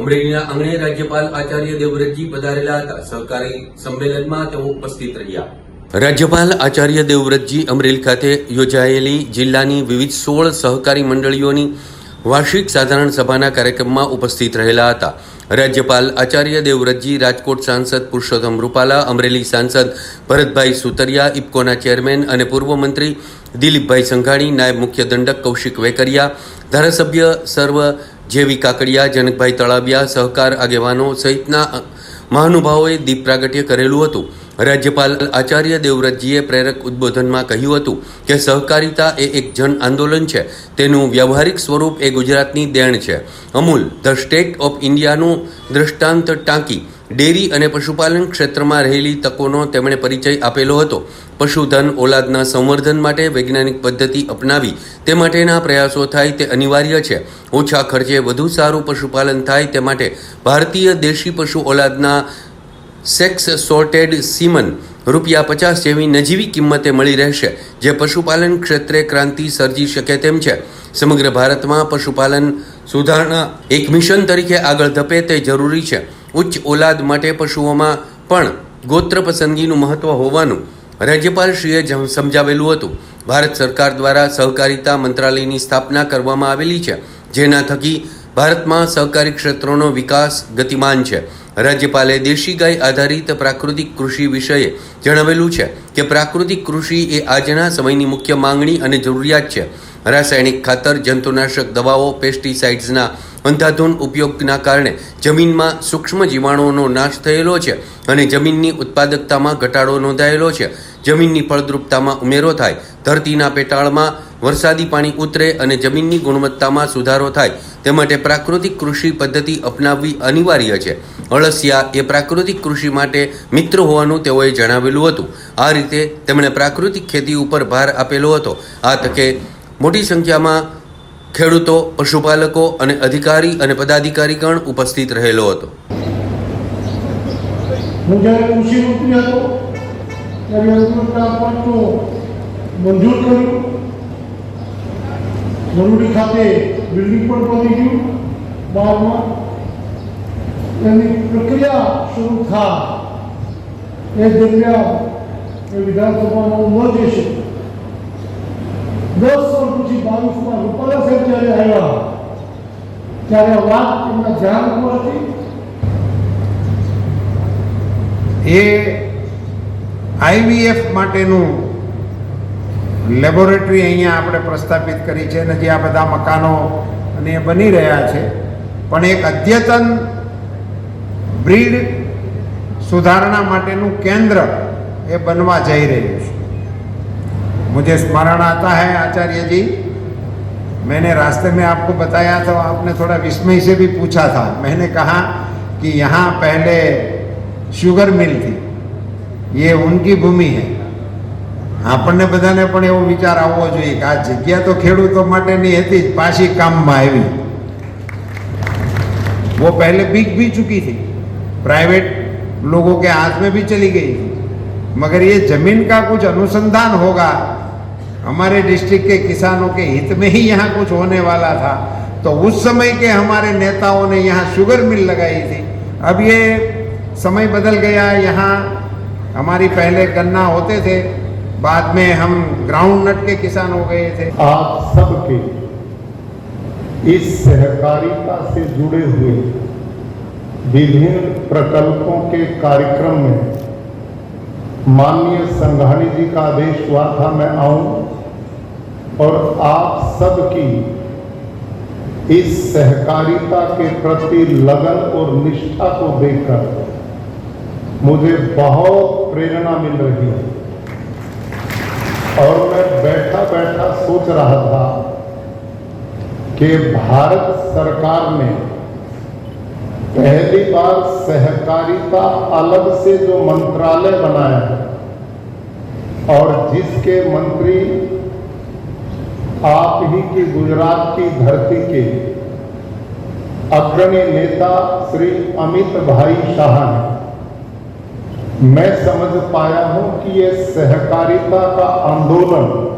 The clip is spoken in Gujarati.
અમરેલીના આંગણે રાજ્યપાલ આચાર્ય દેવવ્રતજી પધારેલા હતા સહકારી સંમેલનમાં તેઓ ઉપસ્થિત રહ્યા. રાજ્યપાલ આચાર્ય દેવવ્રતજી અમરેલી ખાતે યોજાયેલી જિલ્લાની વિવિધ સોળ સહકારી મંડળીઓની વાર્ષિક સાધારણ સભાના કાર્યક્રમમાં ઉપસ્થિત રહેલા હતા. રાજ્યપાલ આચાર્ય દેવવ્રતજી, રાજકોટ સાંસદ પુરુષોત્તમ રૂપાલા, અમરેલી સાંસદ ભરતભાઈ સુતરિયા, ઇફકોના ચેરમેન અને પૂર્વ મંત્રી દિલીપભાઈ સંઘાણી, નાયબ મુખ્ય દંડક કૌશિક વેકરિયા, ધારાસભ્ય સર્વ જેવી કાકડિયા, જનકભાઈ તળાબિયા સહકાર આગેવાનો સહિતના મહાનુભાવોએ દીપ પ્રાગટ્ય કરેલું હતું. રાજ્યપાલ આચાર્ય દેવવ્રતજીએ પ્રેરક ઉદ્બોધનમાં કહ્યું હતું કે સહકારિતા એ એક જન આંદોલન છે. તેનું વ્યવહારિક સ્વરૂપ એ ગુજરાતની દેણ છે. અમૂલ, ધ સ્ટેટ ઓફ ઇન્ડિયાનું દ્રષ્ટાંત ટાંકી ડેરી અને પશુપાલન ક્ષેત્રમાં રહેલી તકોનો તેમણે પરિચય આપેલો હતો. પશુધન, ઓલાદના સંવર્ધન માટે વૈજ્ઞાનિક પદ્ધતિ અપનાવી તે માટેના પ્રયાસો થાય તે અનિવાર્ય છે. ઓછા ખર્ચે વધુ સારું પશુપાલન થાય તે માટે ભારતીય દેશી પશુ ઓલાદના સેક્સ સોર્ટેડ સીમન રૂપિયા પચાસ જેવી નજીવી કિંમતે મળી રહેશે, જે પશુપાલન ક્ષેત્રે ક્રાંતિ સર્જી શકે તેમ છે. સમગ્ર ભારતમાં પશુપાલન સુધારણા એક મિશન તરીકે આગળ ધપે તે જરૂરી છે. ઉચ્ચ ઓલાદ માટે પશુઓમાં પણ ગોત્ર પસંદગીનું મહત્વ હોવાનું રાજ્યપાલશ્રીએ સમજાવેલું હતું. ભારત સરકાર દ્વારા સહકારિતા મંત્રાલયની સ્થાપના કરવામાં આવેલી છે, જેના થકી ભારતમાં સહકારી ક્ષેત્રોનો વિકાસ ગતિમાન છે. રાજ્યપાલે દેશી ગાય આધારિત પ્રાકૃતિક કૃષિ વિષયે જણાવેલું છે કે પ્રાકૃતિક કૃષિ એ આજના સમયની મુખ્ય માંગણી અને જરૂરિયાત છે. રાસાયણિક ખાતર, જંતુનાશક દવાઓ, પેસ્ટિસાઇડ્સના અંધાધૂન ઉપયોગના કારણે જમીનમાં સૂક્ષ્મ જીવાણુઓનો નાશ થયેલો છે અને જમીનની ઉત્પાદકતામાં ઘટાડો નોંધાયેલો છે. જમીનની ફળદ્રુપતામાં ઉમેરો થાય, ધરતીના પેટાળમાં વરસાદી પાણી ઉતરે અને જમીનની ગુણવત્તામાં સુધારો થાય. તે માટે પ્રાકૃતિક કૃષિ પદ્ધતિ અપનાવવી અનિવાર્ય છે. અળસિયા એ પ્રાકૃતિક કૃષિ માટે મિત્ર હોવાનું તેઓએ જણાવેલું હતું. આ રીતે તેમણે પ્રાકૃતિક ખેતી ઉપર ભાર આપેલો હતો. આ તકે મોટી સંખ્યામાં ખેડૂતો, પશુપાલકો અને અધિકારી અને પદાધિકારીગણ ઉપસ્થિત રહેલો હતો. હું જ્યારે કૃષિ મંત્રી હતો, ત્યારે અંકુરતા પાંચનું મંજૂર કર્યું. જરૂરી ખાતે બિલ્ડિંગ પણ બની ગયું, બારમાં. એની પ્રક્રિયા શરૂ થાય. એ દરમિયાન એ વિધાનસભામાં હું ન જઈ દસ બાવીસમાં રૂપાલા સાહેબ જ્યારે આવ્યા ત્યારે આ વાત એમના ધ્યાન ઉપર હતી એ આઈવીએફ માટેનું લેબોરેટરી અહીંયા આપણે પ્રસ્થાપિત કરી છે અને જે આ બધા મકાનો અને એ બની રહ્યા છે પણ એક અદ્યતન બ્રીડ સુધારણા માટેનું કેન્દ્ર એ બનવા જઈ રહ્યું છે मुझे स्मरण आता है आचार्य जी मैंने रास्ते में आपको बताया तो आपने थोड़ा विस्मय से भी पूछा था मैंने कहा कि यहाँ पहले शुगर मिल थी ये उनकी भूमि है આપણને બધાને પણ એવો વિચાર આવવો જોઈએ કે આ જગ્યા તો ખેડૂતો માટેની હતી જ પાછી કામમાં આવી वो पहले बिक भी चुकी थी प्राइवेट लोगों के हाथ में भी चली गई थी मगर ये जमीन का कुछ अनुसंधान होगा हमारे डिस्ट्रिक्ट के किसानों के हित में ही यहाँ कुछ होने वाला था। तो उस समय के हमारे नेताओं ने यहाँ शुगर मिल लगाई थी। अब ये समय बदल गया, यहाँ हमारी पहले गन्ना होते थे, बाद में हम ग्राउंड नट के किसान हो गए थे। आप सबके इस सहकारिता से जुड़े हुए विभिन्न प्रकल्पों के कार्यक्रम में माननीय संघानी जी का आदेश हुआ था, मैं आऊँ और आप सबकी इस सहकारिता के प्रति लगन और निष्ठा को देखकर मुझे बहुत प्रेरणा मिल रही है। और मैं बैठा बैठा सोच रहा था कि भारत सरकार ने पहली बार सहकारिता अलग से जो मंत्रालय बनाया और जिसके मंत्री आप ही की गुजरात की धरती के अग्रणी नेता श्री अमित भाई शाह ने, मैं समझ पाया हूँ कि ये सहकारिता का आंदोलन